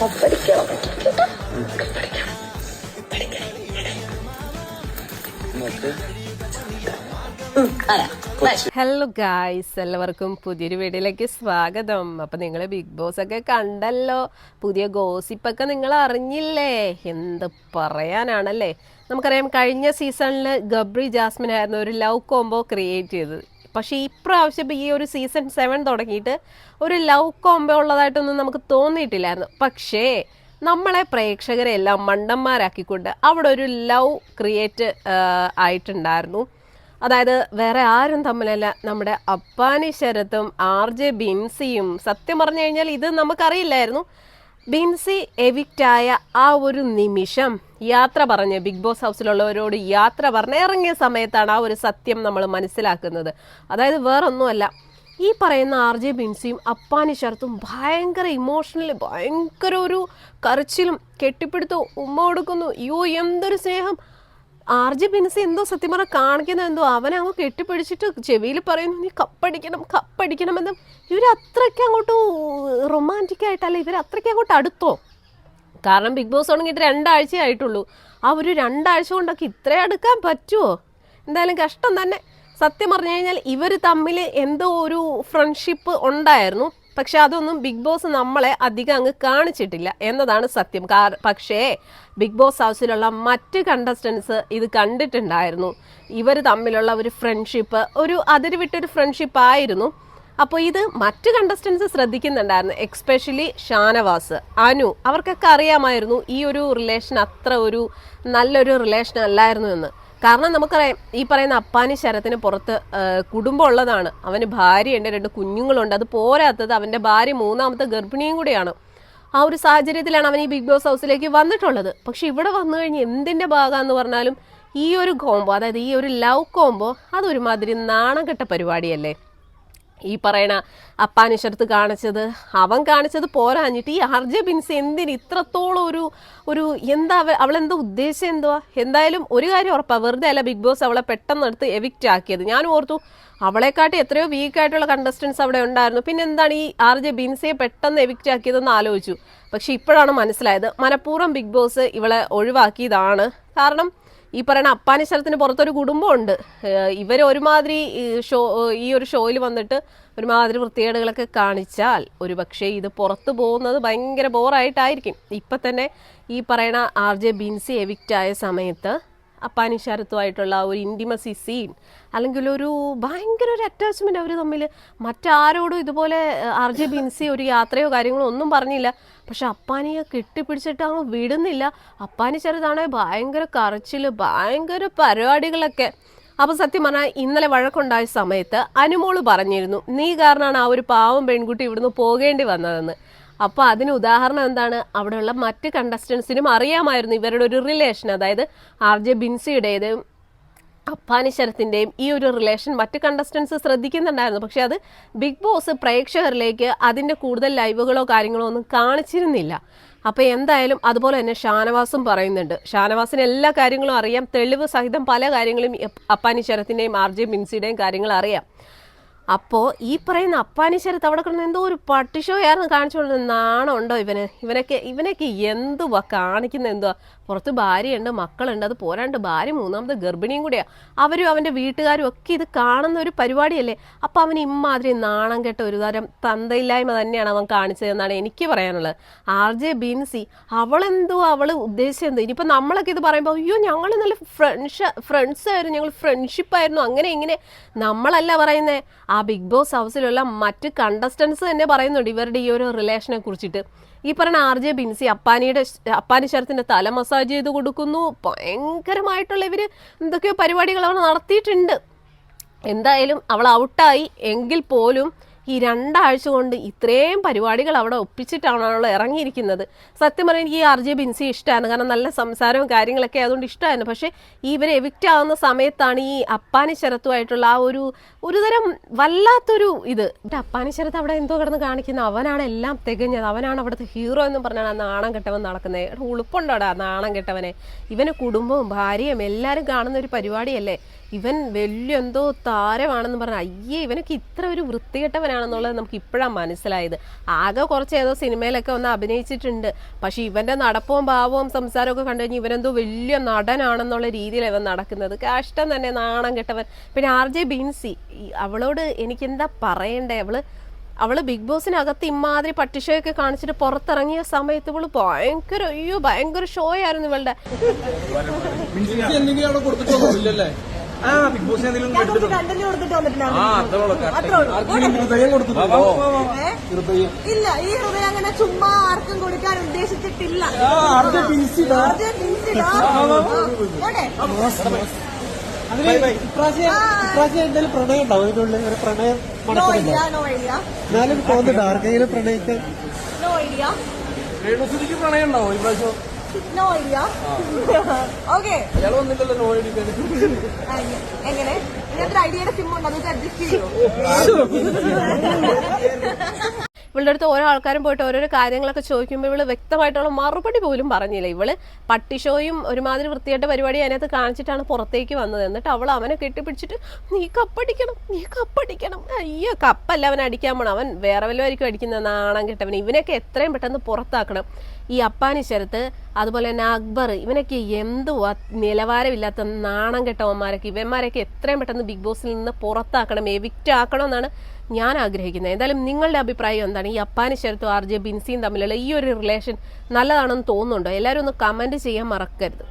Hello guys എല്ലാവർക്കും പുതിയൊരു വീഡിയോയിലേക്ക് സ്വാഗതം. അപ്പൊ നിങ്ങൾ ബിഗ് ബോസ് ഒക്കെ കണ്ടല്ലോ? പുതിയ ഗോസിപ്പൊക്കെ നിങ്ങൾ അറിഞ്ഞില്ലേ? എന്ത് പറയാനാണല്ലേ? നമുക്കറിയാം കഴിഞ്ഞ സീസണിൽ ഗബ്രി ജാസ്മിൻ ആയിരുന്നു ഒരു ലവ് കോംബോ ക്രിയേറ്റ് ചെയ്തത്. പക്ഷേ ഇപ്രാവശ്യം ഈ ഒരു സീസൺ സെവൻ തുടങ്ങിയിട്ട് ഒരു ലവ് കോംബോ ഉള്ളതായിട്ടൊന്നും നമുക്ക് തോന്നിയിട്ടില്ലായിരുന്നു. പക്ഷേ നമ്മളെ പ്രേക്ഷകരെ എല്ലാം മണ്ടന്മാരാക്കിക്കൊണ്ട് അവിടെ ഒരു ലവ് ക്രിയേറ്റ് ആയിട്ടുണ്ടായിരുന്നു. അതായത് വേറെ ആരും തമ്മിലല്ല നമ്മുടെ അപ്പാനി ശരത്തും ആർ ജെ ബിൻസിയും സത്യം പറഞ്ഞു കഴിഞ്ഞാൽ ഇത് നമുക്കറിയില്ലായിരുന്നു. ബിൻസി എവിക്റ്റായ ആ ഒരു നിമിഷം. യാത്ര പറഞ്ഞ് ബിഗ് ബോസ് ഹൗസിലുള്ളവരോട് യാത്ര പറഞ്ഞ് ഇറങ്ങിയ സമയത്താണ് ആ ഒരു സത്യം നമ്മൾ മനസ്സിലാക്കുന്നത്. അതായത് വേറൊന്നുമല്ല ഈ പറയുന്ന ആർ ജെ ബിൻസിയും അപ്പാനി ശരത്തും ഭയങ്കര ഇമോഷണലി ഭയങ്കര ഒരു കരച്ചിലും കെട്ടിപ്പിടുത്തും ഉമ്മ കൊടുക്കുന്നു. അയ്യോ എന്തൊരു സ്നേഹം. ആർ ജെ ബിൻസി എന്തോ സത്യം പറഞ്ഞാൽ കാണിക്കുന്നത് എന്തോ. അവനെ അങ്ങ് കെട്ടിപ്പിടിച്ചിട്ട് ചെവിയിൽ പറയുന്നു നീ കപ്പടിക്കണം കപ്പടിക്കണമെന്നും ഇവർ അത്രയ്ക്ക് അങ്ങോട്ട് റൊമാന്റിക് ആയിട്ടല്ല ഇവർ അങ്ങോട്ട് അടുത്തോ? കാരണം ബിഗ് ബോസ് തുടങ്ങിയിട്ട് രണ്ടാഴ്ച ആയിട്ടുള്ളൂ. ആ ഒരു രണ്ടാഴ്ച കൊണ്ടൊക്കെ ഇത്ര അടുക്കാൻ പറ്റുമോ എന്തായാലും കഷ്ടം തന്നെ. സത്യം പറഞ്ഞു കഴിഞ്ഞാൽ ഇവർ തമ്മിൽ എന്തോ ഒരു ഫ്രണ്ട്ഷിപ്പ് ഉണ്ടായിരുന്നു. പക്ഷെ അതൊന്നും ബിഗ് ബോസ് നമ്മളെ അധികം അങ്ങ് കാണിച്ചിട്ടില്ല എന്നതാണ് സത്യം. പക്ഷേ ബിഗ് ബോസ് ഹൗസിലുള്ള മറ്റ് കണ്ടസ്റ്റൻസ് ഇത് കണ്ടിട്ടുണ്ടായിരുന്നു. ഇവർ തമ്മിലുള്ള ഒരു ഫ്രണ്ട്ഷിപ്പ് ഒരു അതിരുവിട്ടൊരു ഫ്രണ്ട്ഷിപ്പ് ആയിരുന്നു. അപ്പോൾ ഇത് മറ്റ് കണ്ടസ്റ്റൻസ് ശ്രദ്ധിക്കുന്നുണ്ടായിരുന്നു എക്സ്പെഷ്യലി ഷാനവാസ് അനു. അവർക്കൊക്കെ അറിയാമായിരുന്നു ഈ ഒരു റിലേഷൻ അത്ര ഒരു നല്ലൊരു റിലേഷൻ അല്ലായിരുന്നു എന്ന്. കാരണം നമുക്കറിയാം ഈ പറയുന്ന അപ്പാനി ശരത്തിന് പുറത്ത് കുടുംബം ഉള്ളതാണ്. അവന് ഭാര്യയുണ്ട് രണ്ട് കുഞ്ഞുങ്ങളുണ്ട്. അത് പോരാത്തത് അവന്റെ ഭാര്യ മൂന്നാമത്തെ ഗർഭിണിയും കൂടിയാണ്. ആ ഒരു സാഹചര്യത്തിലാണ് അവൻ ഈ ബിഗ് ബോസ് ഹൗസിലേക്ക് വന്നിട്ടുള്ളത്. പക്ഷെ ഇവിടെ വന്നു കഴിഞ്ഞ് എന്തിന്റെ ഭാഗമാണെന്ന് പറഞ്ഞാലും ഈ ഒരു കോംബോ അതായത് ഈ ഒരു ലവ് കോംബോ അതൊരുമാതിരി നാണം കെട്ട പരിപാടിയല്ലേ? ഈ പറയണ അപ്പാനിഷടുത്ത് കാണിച്ചത് അവൻ കാണിച്ചത് പോരാഞ്ഞിട്ട് ഈ അർജ ബിൻസ് എന്തിന് ഇത്രത്തോളം ഒരു ഒരു എന്താ അവളെന്താ ഉദ്ദേശം എന്തുവാ? എന്തായാലും ഒരു കാര്യം ഉറപ്പാണ് വെറുതെ അല്ല ബിഗ് ബോസ് അവളെ പെട്ടെന്ന് എടുത്ത് എവിക്റ്റ് ആക്കിയത്. ഞാൻ ഓർത്തു അവളെക്കാട്ടി എത്രയോ വീക്കായിട്ടുള്ള കണ്ടസ്റ്റൻസ് അവിടെ ഉണ്ടായിരുന്നു. പിന്നെ എന്താണ് ഈ ആർ ജെ ബിൻസയെ പെട്ടെന്ന് എവിക്റ്റ് ആക്കിയതെന്ന് ആലോചിച്ചു. പക്ഷെ ഇപ്പോഴാണ് മനസ്സിലായത് മനഃപൂർവം ബിഗ് ബോസ് ഇവളെ ഒഴിവാക്കിയതാണ്. കാരണം ഈ പറയുന്ന അപ്പാനി സ്ഥലത്തിന് പുറത്തൊരു കുടുംബമുണ്ട്. ഇവർ ഒരുമാതിരി ഷോ ഈ ഒരു ഷോയിൽ വന്നിട്ട് ഒരുമാതിരി വൃത്തികേടുകളൊക്കെ കാണിച്ചാൽ ഒരു പക്ഷേ ഇത് പുറത്തു പോകുന്നത് ഭയങ്കര ബോറായിട്ടായിരിക്കും ഇപ്പം തന്നെ ഈ പറയണ ആർ ജെ ബിൻസി എവിക്റ്റ് ആയ സമയത്ത് അപ്പാനി ശരത്തുമായിട്ടുള്ള ഒരു ഇന്റിമസി സീൻ അല്ലെങ്കിൽ ഒരു ഭയങ്കര ഒരു അറ്റാച്ച്മെന്റ് അവർ തമ്മിൽ മറ്റാരോടും ഇതുപോലെ ആർ ജെ ബിൻസി ഒരു യാത്രയോ കാര്യങ്ങളോ ഒന്നും പറഞ്ഞില്ല. പക്ഷെ അപ്പാനിയെ കെട്ടിപ്പിടിച്ചിട്ട് അങ്ങ് വിടുന്നില്ല. അപ്പാനി ചെറുതാണെ ഭയങ്കര കറച്ചിൽ ഭയങ്കര പരിപാടികളൊക്കെ. അപ്പോൾ സത്യം പറഞ്ഞാൽ ഇന്നലെ വഴക്കുണ്ടായ സമയത്ത് അനുമോൾ പറഞ്ഞിരുന്നു നീ കാരണമാണ് ആ ഒരു പാവം പെൺകുട്ടി ഇവിടുന്ന് പോകേണ്ടി വന്നതെന്ന്. അപ്പോൾ അതിന് ഉദാഹരണം എന്താണ്? അവിടെയുള്ള മറ്റ് കണ്ടസ്റ്റൻസിനും അറിയാമായിരുന്നു ഇവരുടെ ഒരു റിലേഷൻ അതായത് ആർ ജെ ബിൻസിയുടേതും അപ്പാനി ശരത്തിന്റെയും ഈ ഒരു റിലേഷൻ മറ്റ് കണ്ടസ്റ്റൻസ് ശ്രദ്ധിക്കുന്നുണ്ടായിരുന്നു. പക്ഷെ അത് ബിഗ് ബോസ് പ്രേക്ഷകരിലേക്ക് അതിന്റെ കൂടുതൽ ലൈവുകളോ കാര്യങ്ങളോ ഒന്നും കാണിച്ചിരുന്നില്ല. അപ്പോൾ എന്തായാലും അതുപോലെ തന്നെ ഷാനവാസും പറയുന്നുണ്ട്. ഷാനവാസിന് എല്ലാ കാര്യങ്ങളും അറിയാം. തെളിവ് സഹിതം പല കാര്യങ്ങളും അപ്പാനി ശരത്തിന്റെയും ആർ ജെ ബിൻസിയുടെയും കാര്യങ്ങൾ അറിയാം. അപ്പോൾ ഈ പറയുന്ന അപ്പാനി ശരത്ത് അവിടെ കിടന്ന് എന്തോ ഒരു പട്ടിഷോയായിരുന്നു കാണിച്ചുകൊണ്ട് നാണം ഉണ്ടോ ഇവന്? ഇവനൊക്കെ ഇവനൊക്കെ എന്തുവാ? കാണിക്കുന്ന എന്തുവാ? പുറത്ത് ഭാര്യയുണ്ട് മക്കളുണ്ട് അത് പോരാണ്ട് ഭാര്യ മൂന്നാമത് ഗർഭിണിയും കൂടിയാണ് അവരും അവന്റെ വീട്ടുകാരും ഒക്കെ ഇത് കാണുന്ന ഒരു പരിപാടിയല്ലേ? അപ്പോൾ അവന് ഇമ്മാതിരി നാണം കെട്ട ഒരു തരം തന്തയില്ലായ്മ തന്നെയാണ് അവൻ കാണിച്ചതെന്നാണ് എനിക്ക് പറയാനുള്ളത്. ആർ ജെ ബിൻസി അവളെന്തോ അവൾ ഉദ്ദേശിച്ചത് എന്തോ? ഇനിയിപ്പോൾ നമ്മളൊക്കെ ഇത് പറയുമ്പോൾ അയ്യോ ഞങ്ങൾ നല്ല ഫ്രണ്ട്സ് ഫ്രണ്ട്സ് ആയിരുന്നു ഞങ്ങൾ ഫ്രണ്ട്ഷിപ്പായിരുന്നു അങ്ങനെ ഇങ്ങനെ. നമ്മളല്ല പറയുന്നത് ബിഗ് ബോസ് ഹൗസിലുള്ള മറ്റ് കണ്ടസ്റ്റൻസ് തന്നെ പറയുന്നുണ്ട് ഇവരുടെ ഈ ഒരു റിലേഷനെ കുറിച്ചിട്ട്. ഈ പറയുന്ന ആർ ജെ ബിൻസി അപ്പാനിയുടെ അപ്പാനി ശരത്തിന്റെ തല മസാജ് ചെയ്ത് കൊടുക്കുന്നു. ഭയങ്കരമായിട്ടുള്ള ഇവർ എന്തൊക്കെയോ പരിപാടികൾ അവർ നടത്തിയിട്ടുണ്ട്. എന്തായാലും അവൾ ഔട്ടായി എങ്കിൽ പോലും ഈ രണ്ടാഴ്ച കൊണ്ട് ഇത്രയും പരിപാടികൾ അവിടെ ഒപ്പിച്ചിട്ടാണ് അവൾ ഇറങ്ങിയിരിക്കുന്നത്. സത്യം പറയാൻ എനിക്ക് ഈ ആർ ജെ ബിൻസി ഇഷ്ടമാണ് കാരണം നല്ല സംസാരവും കാര്യങ്ങളൊക്കെ അതുകൊണ്ട് ഇഷ്ടമായിരുന്നു പക്ഷേ ഇവരെ എവിക്റ്റ് ആവുന്ന സമയത്താണ് ഈ അപ്പാനി ശരത്തുമായിട്ടുള്ള ആ ഒരു ഒരുതരം വല്ലാത്തൊരു ഇത്. അപ്പാനി ശരത്ത് അവിടെ എന്തോ കിടന്ന് കാണിക്കുന്നത് അവനാണ് എല്ലാം തികഞ്ഞത്. അവനാണ് അവിടുത്തെ ഹീറോ എന്ന് പറഞ്ഞാണ് ആ നാണം കെട്ടവൻ നടക്കുന്നത്. ഉളുപ്പുണ്ടോടാ നാണം കെട്ടവനെ? ഇവന് കുടുംബവും ഭാര്യയും എല്ലാവരും കാണുന്ന ഒരു പരിപാടിയല്ലേ? ഇവൻ വലിയ എന്തോ താരമാണെന്ന് പറഞ്ഞാൽ അയ്യേ ഇവനൊക്കെ ഇത്ര ഒരു വൃത്തികെട്ടവനാണ്. നടനാണെന്നുള്ളത് നമുക്ക് ഇപ്പോഴാണ് മനസ്സിലായത്. ആകെ കുറച്ച് ഏതോ സിനിമയിലൊക്കെ ഒന്ന് അഭിനയിച്ചിട്ടുണ്ട്. പക്ഷേ ഇവന്റെ നടപ്പവും ഭാവവും സംസാരവും ഒക്കെ കണ്ടു കഴിഞ്ഞാൽ ഇവനെന്തോ വലിയ നടനാണെന്നുള്ള രീതിയിൽ ഇവൻ നടക്കുന്നത്. കഷ്ടം തന്നെ നാണം കെട്ടവൻ. പിന്നെ ആർ ജെ ബിൻസി അവളോട് എനിക്കെന്താ പറയണ്ടേ? അവൾ അവൾ ബിഗ് ബോസിനകത്ത് ഇമാതിരി പട്ടിഷോയൊക്കെ കാണിച്ചിട്ട് പുറത്തിറങ്ങിയ സമയത്ത് ഇവൾ ഭയങ്കര അയ്യോ ഭയങ്കര ഷോ ആയിരുന്നു ഇവളുടെ. ആ ബിഗ് ബോസ് എന്തെങ്കിലും ഹൃദയം കൊടുത്തിട്ടുണ്ടോ? ഹൃദയം. ഇല്ല ഈ ഹൃദയം അങ്ങനെ ചുമ്മാ ആർക്കും കൊടുക്കാൻ ഉദ്ദേശിച്ചിട്ടില്ല. ഇപ്രാവശ്യം എന്തായാലും പ്രണയം ഉണ്ടാവും. ഇതിനുള്ളിൽ ഒരു പ്രണയം എന്നാലും തോന്നുന്നുണ്ട് ആർക്കെങ്കിലും പ്രണയിക്കാൻ. നോ ഐഡിയ രേണുസുതിക്ക് പ്രണയം ഉണ്ടാവും ഇപ്രാവശ്യം നോ ഐഡിയ ഓക്കെ എങ്ങനെ? ഇങ്ങനത്തെ ഐഡിയയുടെ സിം ഉണ്ട്? അതൊക്കെ അഡ്ജസ്റ്റ് ചെയ്യോ? ഇവളുടെ അടുത്ത് ഓരോ ആൾക്കാരും പോയിട്ട് ഓരോരോ കാര്യങ്ങളൊക്കെ ചോദിക്കുമ്പോൾ ഇവൾ വ്യക്തമായിട്ടുള്ള മറുപടി പോലും പറഞ്ഞില്ല. ഇവൾ പട്ടിഷോയും ഒരുമാതിരി വൃത്തിയായിട്ട് പരിപാടി അതിനകത്ത് കാണിച്ചിട്ടാണ് പുറത്തേക്ക് വന്നത്. എന്നിട്ട് അവൾ അവനെ കെട്ടിപ്പിടിച്ചിട്ട് നീ കപ്പടിക്കണം നീ കപ്പടിക്കണം. അയ്യോ കപ്പല്ല അവൻ അടിക്കാൻ പോണം. അവൻ വേറെ വല്ലതായിരിക്കും അടിക്കുന്ന നാണം കെട്ടവൻ ഇവനൊക്കെ എത്രയും പെട്ടെന്ന് പുറത്താക്കണം. ഈ അപ്പാനി ശരത്ത് അതുപോലെ തന്നെ അക്ബർ ഇവനൊക്കെ എന്തുവാ നിലവാരമില്ലാത്ത നാണം കെട്ടവന്മാരൊക്കെ ഇവന്മാരൊക്കെ എത്രയും പെട്ടെന്ന് ബിഗ് ബോസിൽ നിന്ന് പുറത്താക്കണം എവിക്റ്റ് ആക്കണം എന്നാണ് ഞാൻ ആഗ്രഹിക്കുന്നത്. എന്തായാലും നിങ്ങളുടെ അഭിപ്രായം എന്താണ്? ഈ അപ്പാനി ശരത്തും ആർ ജെ ബിൻസിയും തമ്മിലുള്ള ഈ ഒരു റിലേഷൻ നല്ലതാണെന്ന് തോന്നുന്നുണ്ടോ? എല്ലാവരും ഒന്ന് കമന്റ് ചെയ്യാൻ മറക്കരുത്.